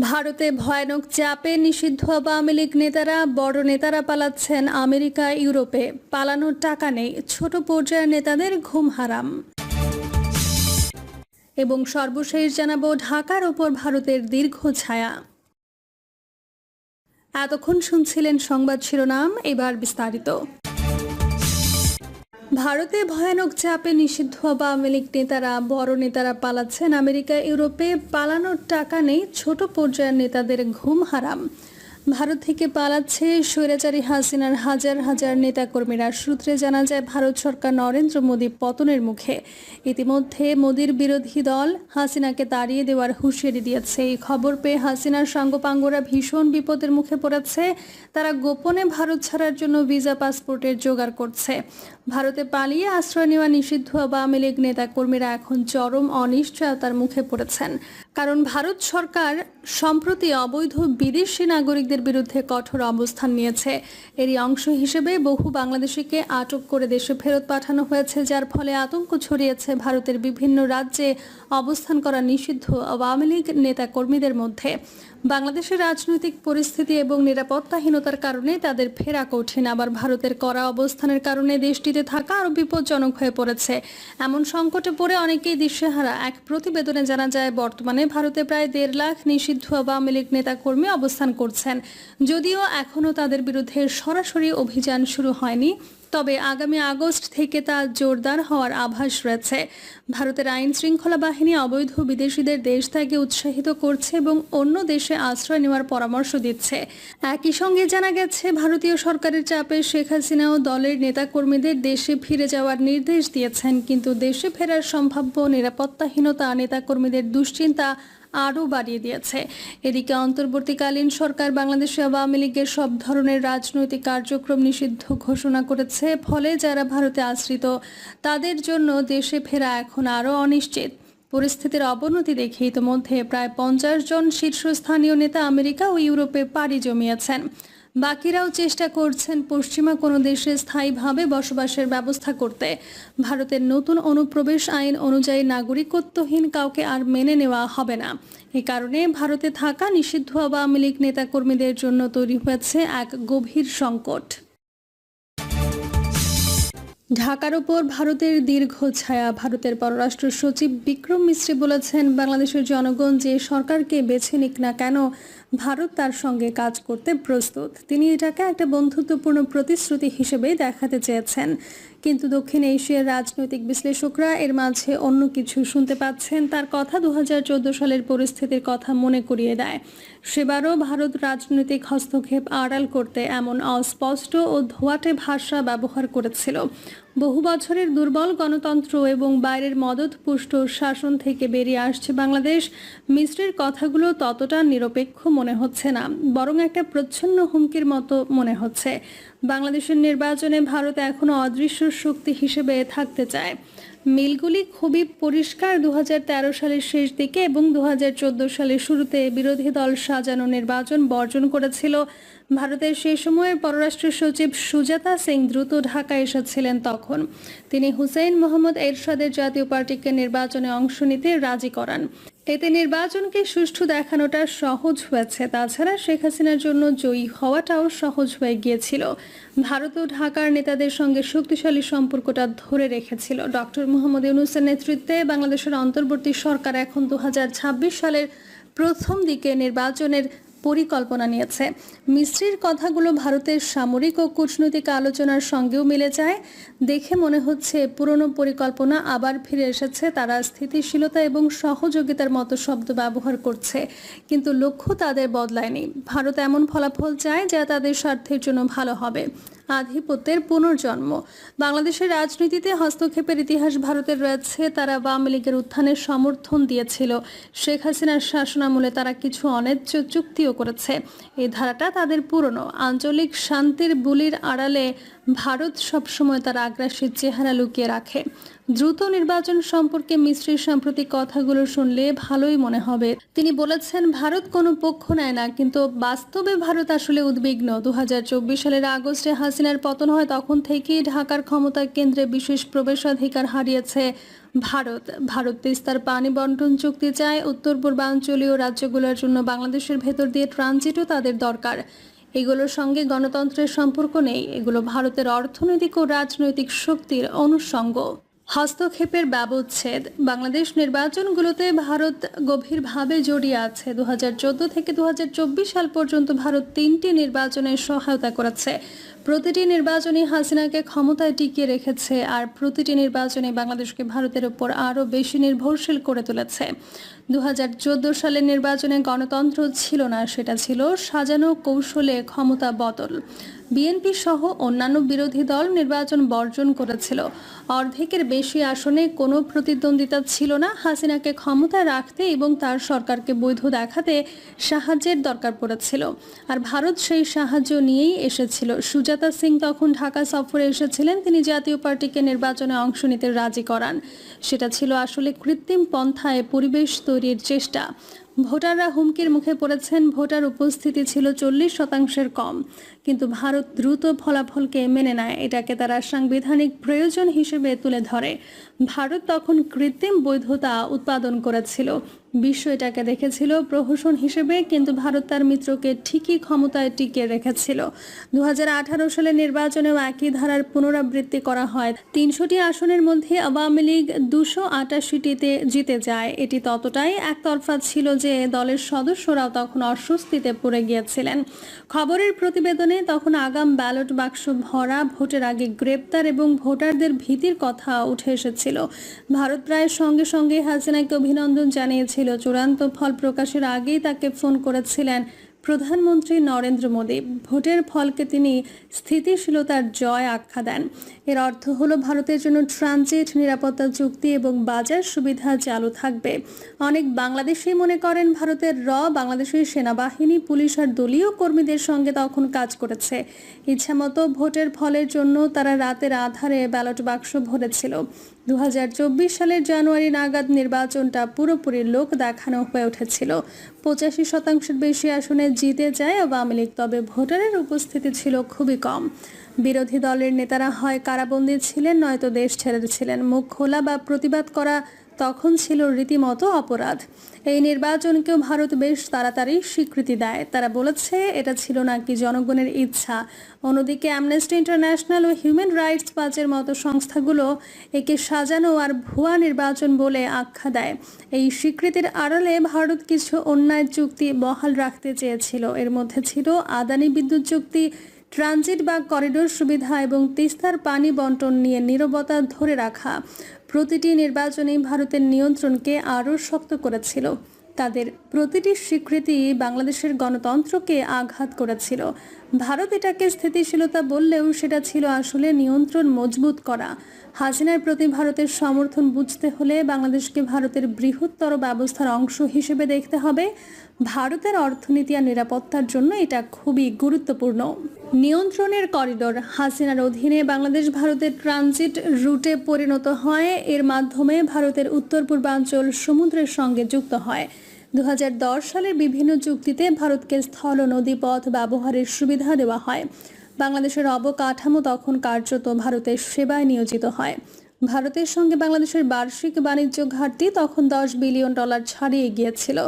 ভারতে ভয়ানক চাপে নিষিদ্ধ আওয়ামী লীগ নেতারা, বড় নেতারা পালাচ্ছেন আমেরিকা, ইউরোপে। পালানোর টাকা নেই, ছোট পর্যায়ের নেতাদের ঘুম হারাম। এবং সর্বশেষ জানাব ঢাকার ওপর ভারতের দীর্ঘ ছায়া। এতক্ষণ শুনছিলেন সংবাদ শিরোনাম, এবার বিস্তারিত। ভারতে ভয়ানক চাপে নিষিদ্ধ আওয়ামী লীগ নেতারা, বড় নেতারা পালাচ্ছেন আমেরিকা, ইউরোপে পালানোর টাকা নেই, ছোট পর্যায়ের নেতাদের ঘুম হারাম। ভারত থেকে পালাচ্ছে স্বৈরাচারী হাসিনার হাজার হাজার নেতাকর্মীরা। সূত্রে জানা যায়, ভারত সরকার নরেন্দ্র মোদী পতনের মুখে। ইতিমধ্যে মোদীর বিরোধী দল হাসিনাকে তাড়িয়ে দেওয়ার হুঁশিয়ারি দিয়েছে। এই খবর পেয়ে হাসিনার সাঙ্গপাঙ্গরা ভীষণ বিপদের মুখে পড়েছে। তারা গোপনে ভারত ছাড়ার জন্য ভিসা, পাসপোর্টের জোগাড় করছে। ভারতে পালিয়ে আশ্রয় নেওয়া নিষিদ্ধ আওয়ামী লীগ নেতাকর্মীরা এখন চরম অনিশ্চয়তার মুখে পড়েছেন। কারণ ভারত সরকার সম্প্রতি অবৈধ বিদেশি নাগরিকদের বিরুদ্ধে কঠোর অবস্থান নিয়েছে। এরই অংশ হিসেবে বহু বাংলাদেশিকে আটক করে দেশে ফেরত পাঠানো হয়েছে, যার ফলে আতঙ্ক ছড়িয়েছে ভারতের বিভিন্ন রাজ্যে অবস্থান করা নিষিদ্ধ আওয়ামী লীগ নেতাকর্মীদের মধ্যে। বাংলাদেশের রাজনৈতিক পরিস্থিতি এবং নিরাপত্তাহীনতার কারণে তাদের ফেরা কঠিন। আবার ভারতের করা অবস্থানের কারণে দেশটিতে থাকা আরও বিপজ্জনক হয়ে পড়েছে। এমন সংকটে পড়ে অনেকেই দিশেহারা। এক প্রতিবেদনে জানা যায়, বর্তমানে ভারতে প্রায় দেড় লাখ নিষিদ্ধ আওয়ামী লীগ নেতাকর্মী অবস্থান করছেন। যদিও এখনও তাদের বিরুদ্ধে সরাসরি অভিযান শুরু হয়নি। তবে আগামী আগস্ট থেকে তা জোরদার হওয়ার আভাস রয়েছে। ভারতের আইন শৃঙ্খলা বাহিনী অবৈধ বিদেশিদের দেশ থেকে উৎসাহিত করছে এবং অন্য দেশে আশ্রয় নেওয়ার পরামর্শ দিচ্ছে। একই সঙ্গে জানা গেছে, ভারতীয় সরকারের চাপে শেখ হাসিনাও দলের নেতাকর্মীদের দেশে ফিরে যাওয়ার নির্দেশ দিয়েছেন, কিন্তু দেশে ফেরার সম্ভাব্য নিরাপত্তাহীনতা, নেতাকর্মীদের দুশ্চিন্তা আরও বাড়িয়ে দিয়েছে। এদিকে অন্তর্বর্তীকালীন সরকার বাংলাদেশ আওয়ামী লীগের সব ধরনের রাজনৈতিক কার্যক্রম নিষিদ্ধ ঘোষণা করেছে, ফলে যারা ভারতে আশ্রিত, তাদের জন্য দেশে ফেরা এখন আরও অনিশ্চিত। পরিস্থিতির অবনতি দেখে ইতিমধ্যে প্রায় পঞ্চাশ জন শীর্ষস্থানীয় নেতা আমেরিকা ও ইউরোপে পাড়ি জমিয়েছেন। বাকিরাও চেষ্টা করছেন পশ্চিমা কোনো দেশে স্থায়ীভাবে বসবাসের ব্যবস্থা করতে। ভারতের নতুন অনুপ্রবেশ আইন অনুযায়ী নাগরিকত্বহীন কাউকে আর মেনে নেওয়া হবে না। এ কারণে ভারতে থাকা নিষিদ্ধ আওয়ামী লীগ নেতাকর্মীদের জন্য তৈরি হয়েছে এক গভীর সংকট। ঢাকার ওপর ভারতের দীর্ঘ ছায়া। ভারতের পররাষ্ট্র সচিব বিক্রম মিশ্রি বলেছেন, বাংলাদেশের জনগণ যে সরকারকে বেছে নিক না কেন ভারত তার সঙ্গে কাজ করতে প্রস্তুত। তিনি এটাকে একটা বন্ধুত্বপূর্ণ প্রতিশ্রুতি হিসেবেই দেখাতে চেয়েছেন। কিন্তু দক্ষিণ এশিয়ার রাজনৈতিক বিশ্লেষকরা এর মাঝে অন্য কিছু শুনতে পাচ্ছেন। তার কথা দু হাজার চোদ্দ সালের পরিস্থিতির কথা মনে করিয়ে দেয়। সেবারও ভারত রাজনৈতিক হস্তক্ষেপ আড়াল করতে এমন অস্পষ্ট ও ধোয়াটে ভাষা ব্যবহার করেছিল। বহু বছরের দুর্বল গণতন্ত্র এবং বাইরের মদতপুষ্ট শাসন থেকে বেরিয়ে আসছে বাংলাদেশ। মিশ্রের কথাগুলো ততটা নিরপেক্ষ মনে হচ্ছে না, বরং একটা প্রচ্ছন্ন হুমকির মতো মনে হচ্ছে। বাংলাদেশের নির্বাচনে ভারত এখনও অদৃশ্য শক্তি হিসেবে থাকতে চায়। মিলগুলি খুবই পরিষ্কার দু হাজার তেরো সালের শেষ দিকে এবং দু হাজার চোদ্দ সালের শুরুতে বিরোধী দল সাজানো নির্বাচন বর্জন করেছিল। ভারতের সেই সময়ের পররাষ্ট্র সচিব সুজাতা সিং দ্রুত ঢাকা এসেছিলেন তখন। তিনি হুসেইন মোহাম্মদ এরশাদের জাতীয় পার্টিকে নির্বাচনে অংশ নিতে রাজি করান। এতে নির্বাচনকে সুষ্ঠু দেখানোটা সহজ হয়েছে। তাছাড়া শেখ হাসিনার জন্য জয়ী হওয়াটাও সহজ হয়ে গিয়েছিল। ভারত ও ঢাকার নেতাদের সঙ্গে শক্তিশালী সম্পর্কটা ধরে রেখেছিল। ডক্টর মোহাম্মদ ইউনুসের নেতৃত্বে বাংলাদেশের অন্তর্বর্তী সরকার এখন দু হাজার ছাব্বিশ সালের প্রথম দিকে নির্বাচনের পরিকল্পনা নিয়েছে। মিস্ত্রির কথাগুলো ভারতের সামরিক ও কূটনৈতিক আলোচনার সঙ্গেও মিলে যায়। দেখে মনে হচ্ছে পুরনো পরিকল্পনা আবার ফিরে এসেছে। তারা স্থিতিশীলতা এবং সহযোগিতার মতো শব্দ ব্যবহার করছে, কিন্তু লক্ষ্য তাদের বদলায়নি। ভারত এমন ফলাফল চায় যা তাদের স্বার্থের জন্য ভালো হবে। আধিপত্যের পুনর্জন্ম। বাংলাদেশের রাজনীতিতে হস্তক্ষেপের ইতিহাস ভারতের রয়েছে, তারা আওয়ামী লীগের উত্থানের সমর্থন দিয়েছিল। শেখ হাসিনার শাসনামূলে তারা কিছু অন্যায্য চুক্তিও করেছে। এই ধারাটা তাদের পুরনো। আঞ্চলিক শান্তির বুলির আড়ালে ভারত সবসময় তার আগ্রাসীর চেহারা লুকিয়ে রাখে। দ্রুত নির্বাচন সম্পর্কে মিশ্রির সাম্প্রতিক কথাগুলো শুনলে ভালোই মনে হবে। তিনি বলেছেন, ভারত কোনো পক্ষ নেয় না, কিন্তু বাস্তবে ভারত আসলে উদ্বিগ্ন। দুহাজার চব্বিশ সালের আগস্টে হাসিনার পতন হয়, তখন থেকেই ঢাকার ক্ষমতা কেন্দ্রে বিশেষ প্রবেশাধিকার হারিয়েছে ভারত। ভারত তিস্তার পানি বন্টন চুক্তি চায়, উত্তর পূর্বাঞ্চলীয় রাজ্যগুলোর জন্য বাংলাদেশের ভেতর দিয়ে ট্রানজিটও তাদের দরকার। এগুলোর সঙ্গে গণতন্ত্রের সম্পর্ক নেই। এগুলো ভারতের অর্থনৈতিক ও রাজনৈতিক শক্তির অনুষঙ্গ। হস্তক্ষেপের ব্যবচ্ছেদ। বাংলাদেশ নির্বাচনগুলোতে ভারত গভীরভাবে জড়িয়ে আছে। দু হাজার চোদ্দ থেকে দু হাজার চব্বিশ সাল পর্যন্ত ভারত তিনটি নির্বাচনে সহায়তা করেছে। প্রতিটি নির্বাচনে হাসিনাকে ক্ষমতায় টিকিয়ে রেখেছে, আর প্রতিটি নির্বাচনে বাংলাদেশকে ভারতের উপর আরও বেশি নির্ভরশীল করে তুলেছে। দু সালের নির্বাচনে গণতন্ত্র ছিল না, সেটা ছিল সাজানো কৌশলে ক্ষমতা বদল। বিএনপি সহ অন্যান্য বিরোধী দল নির্বাচন বর্জন করেছিল। অর্ধেকের বেশি আসনে কোনো প্রতিদ্বন্দ্বিতা ছিল না। হাসিনাকে ক্ষমতায় রাখতে এবং তার সরকারকে বৈধ দেখাতে সাহায্যের দরকার পড়েছিল। আর ভারত সেই সাহায্য নিয়েই এসেছিল। সুজাতা সিং তখন ঢাকা সফরে এসেছিলেন। তিনি জাতীয় পার্টিকে নির্বাচনে অংশ নিতে রাজি করান। সেটা ছিল আসলে কৃত্রিম পন্থায় পরিবেশ তৈরির চেষ্টা। ভোটাররা হুমকির মুখে পড়েছেন, ভোটার উপস্থিতি ছিল চল্লিশ শতাংশের কম। কিন্তু ভারত দ্রুত ফলাফলকে মেনে নেয়, এটাকে তারা সাংবিধানিক প্রয়োজন হিসেবে তুলে ধরে। ভারত তখন কৃত্রিম বৈধতা উৎপাদন করেছিল। বিশ্ব এটাকে দেখেছিল প্রহসন হিসেবে, কিন্তু ভারত তার মিত্রকে ঠিকই ক্ষমতায় টিকিয়ে রেখেছিল। দু সালে নির্বাচনেও একই ধারার পুনরাবৃত্তি করা হয়। তিনশোটি আসনের মধ্যে আওয়ামী লীগ দুশো আটাশিটিতে জিতে যায়। এটি ততটাই একতরফা ছিল যে দলের সদস্যরাও তখন অস্বস্তিতে পড়ে গিয়েছিলেন। খবরের প্রতিবেদনে তখন আগাম ব্যালট বাক্স ভরা, ভোটের আগে গ্রেপ্তার এবং ভোটারদের ভীতির কথা উঠে এসেছিল। ভারত প্রায় সঙ্গে সঙ্গে হাসিনাকে অভিনন্দন জানিয়েছিল চূড়ান্ত ফল প্রকাশের আগেই তাকে ফোন করেছিলেন প্রধানমন্ত্রী নরেন্দ্র মোদী। ভোটের ফলকে তিনি স্থিতিশীলতার জয় আখ্যা দেন। এর অর্থ হলো ভারতের জন্য ট্রানজিট, নিরাপত্তা চুক্তি এবং বাজার সুবিধা চালু থাকবে। অনেক বাংলাদেশি মনে করেন ভারতের র বাংলাদেশের সেনাবাহিনী, পুলিশ আর দলীয় কর্মীদের সঙ্গে তখন কাজ করেছে। ইচ্ছামতো ভোটের ফলের জন্য তারা রাতের আধারে ব্যালট বাক্স ভরেছিল। দুহাজার চব্বিশ সালের জানুয়ারি নাগাদ নির্বাচনটা পুরোপুরি লোক দেখানো হয়ে উঠেছিল। পঁচাশি শতাংশের বেশি আসনে জিতে যায় আওয়ামী লীগ, তবে ভোটারের উপস্থিতি ছিল খুবই কম। বিরোধী দলের নেতারা হয় কারাবন্দী ছিলেন, নয়তো দেশ ছেড়েছিলেন মুখ খোলা বা প্রতিবাদ করা তখন ছিল রীতিমতো অপরাধ। এই নির্বাচনকেও ভারত বেশ তাড়াতাড়ি স্বীকৃতি দেয়। তারা বলেছে, এটা ছিল নাকি জনগণের ইচ্ছা। অন্যদিকে অ্যামনেস্টি ইন্টারন্যাশনাল ও হিউম্যান রাইটস ওয়াচের মতো সংস্থাগুলো একে সাজানো আর ভুয়া নির্বাচন বলে আখ্যা দেয়। এই স্বীকৃতির আড়ালে ভারত কিছু অন্যায় চুক্তি বহাল রাখতে চেয়েছিল। এর মধ্যে ছিল আদানি বিদ্যুৎ চুক্তি, ট্রানজিট বা করিডোর সুবিধা এবং তিস্তার পানি বন্টন নিয়ে নীরবতা ধরে রাখা। প্রতিটি নির্বাচনেই ভারতের নিয়ন্ত্রণকে আরও শক্ত করেছিল। তাদের প্রতিটি স্বীকৃতি বাংলাদেশের গণতন্ত্রকে আঘাত করেছিল। ভারত এটাকে স্থিতিশীলতা বললেও সেটা ছিল আসলে নিয়ন্ত্রণ মজবুত করা। হাসিনার প্রতি ভারতের সমর্থন বুঝতে হলে বাংলাদেশকে ভারতের বৃহত্তর ব্যবস্থার অংশ হিসেবে দেখতে হবে। ভারতের অর্থনীতি আর নিরাপত্তার জন্য এটা খুবই গুরুত্বপূর্ণ। নিয়ন্ত্রণের করিডোর হাসিনার অধীনে বাংলাদেশ ভারতের ট্রানজিট রুটে পরিণত হয়। এর মাধ্যমে ভারতের উত্তর পূর্বাঞ্চল সমুদ্রের সঙ্গে যুক্ত হয়। দু হাজার দশ সালের বিভিন্ন চুক্তিতে ভারতকে স্থল নদীপথ ব্যবহারের সুবিধা দেওয়া হয়। বাংলাদেশের অবকাঠামো তখন কার্যত ভারতের সেবায় নিয়োজিত হয়। ভারতের সঙ্গে বাংলাদেশের বার্ষিক বাণিজ্য ঘাটতি তখন দশ বিলিয়ন ডলার ছাড়িয়ে গিয়েছিল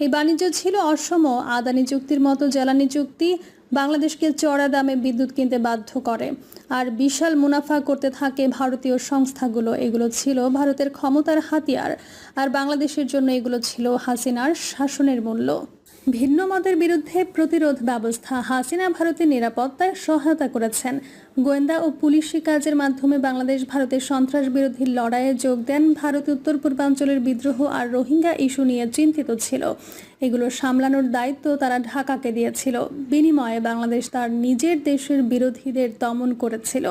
এই বাণিজ্য ছিল অসম আদানি চুক্তির মতো জ্বালানি চুক্তি বাংলাদেশকে চড়া দামে বিদ্যুৎ কিনতে বাধ্য করে। আর বিশাল মুনাফা করতে থাকে ভারতীয় সংস্থাগুলো। এগুলো ছিল ভারতের ক্ষমতার হাতিয়ার। আর বাংলাদেশের জন্য এগুলো ছিল হাসিনার শাসনের মূল্য। ভিন্ন মতের বিরুদ্ধে প্রতিরোধ ব্যবস্থা হাসিনা ভারতের নিরাপত্তায় সহায়তা করেছেন। গোয়েন্দা ও পুলিশি কাজের মাধ্যমে বাংলাদেশ ভারতের সন্ত্রাস বিরোধী লড়াইয়ে যোগ দেন ভারত উত্তর পূর্বাঞ্চলের বিদ্রোহ আর রোহিঙ্গা ইস্যু নিয়ে চিন্তিত ছিল। এগুলো সামলানোর দায়িত্ব তারা ঢাকাকে দিয়েছিল। বিনিময়ে বাংলাদেশ তার নিজের দেশের বিরোধীদের দমন করেছিল।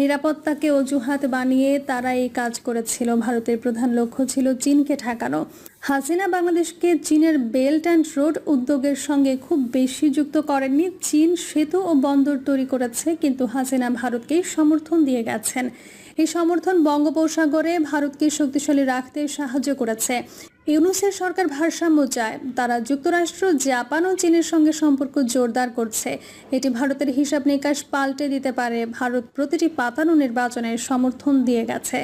নিরাপত্তাকে অজুহাত বানিয়ে তারা এই কাজ করেছিল। ভারতের প্রধান লক্ষ্য ছিল চীনকে ঠেকানো। হাসিনা বাংলাদেশকে চীনের বেল্ট অ্যান্ড রোড উদ্যোগের সঙ্গে খুব বেশি যুক্ত করেননি। চীন সেতু ও বন্দর তৈরি করেছে, কিন্তু হাসিনা ভারতকেই সমর্থন দিয়ে গেছেন। এই সমর্থন বঙ্গোপসাগরে ভারতকে শক্তিশালী রাখতে সাহায্য করেছে। ইউনুসের সরকার ভারসাম্য চায়, তারা যুক্তরাষ্ট্র, জাপান ও চীনের সঙ্গে সম্পর্ক জোরদার করছে। এটি ভারতের হিসাব নিকাশ পাল্টে দিতে পারে। ভারত প্রতিটি পাতানো নির্বাচনের সমর্থন দিয়ে গেছে।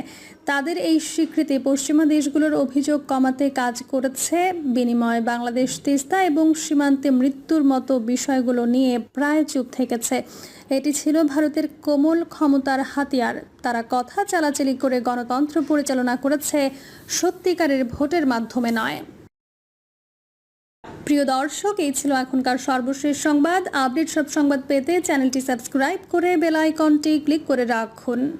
তাদের এই স্বীকৃতি পশ্চিমা দেশগুলোর অভিযোগ কমাতে কাজ করেছে। বিনিময়ে বাংলাদেশ তিস্তা এবং সীমান্তে মৃত্যুর মতো বিষয়গুলো নিয়ে প্রায় চুপ থেকেছে। এটি ছিল ভারতের কোমল ক্ষমতার হাতিয়ার। তারা কথা চালাচালি করে গণতন্ত্র পরিচালনা করেছে, সত্যিকারের ভোটের মাধ্যমে নয়। প্রিয় দর্শক, এই ছিল এখনকার সর্বশেষ সংবাদ। আপডেট সব সংবাদ পেতে চ্যানেলটি সাবস্ক্রাইব করে বেল আইকনটি ক্লিক করে রাখুন।